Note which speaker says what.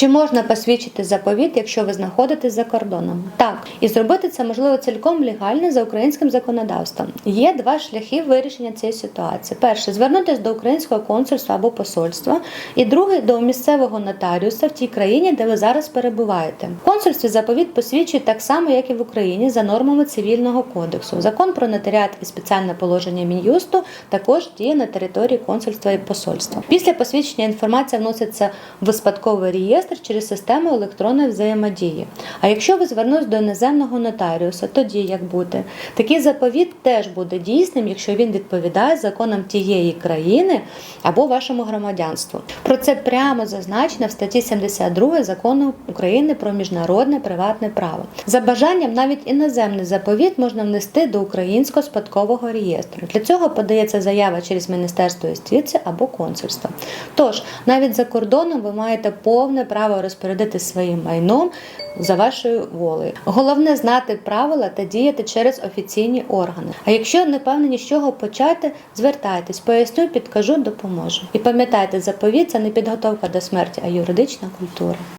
Speaker 1: Чи можна посвідчити заповіт, якщо ви знаходитесь за кордоном? Так, і зробити це можливо цілком легально за українським законодавством. Є два шляхи вирішення цієї ситуації: перше звернутися до українського консульства або посольства, і другий до місцевого нотаріуса в тій країні, де ви зараз перебуваєте. В консульстві заповіт посвідчують так само, як і в Україні, за нормами цивільного кодексу. Закон про нотаріат і спеціальне положення мін'юсту також діє на території консульства і посольства. Після посвідчення інформація вноситься в спадковий реєстр через систему електронної взаємодії. А якщо ви звернулись до іноземного нотаріуса, тоді як буде? Такий заповіт теж буде дійсним, якщо він відповідає законам тієї країни або вашому громадянству. Про це прямо зазначено в статті 72 закону України про міжнародне приватне право. За бажанням навіть іноземний заповіт можна внести до українського спадкового реєстру. Для цього подається заява через Міністерство юстиції або консульство. Тож, навіть за кордоном ви маєте повне право розпорядити своїм майном за вашою волею. Головне знати правила та діяти через офіційні органи. А якщо не впевнені, з чого почати, звертайтесь, поясню, підкажу, допоможу. І пам'ятайте, заповіт це не підготовка до смерті, а юридична культура.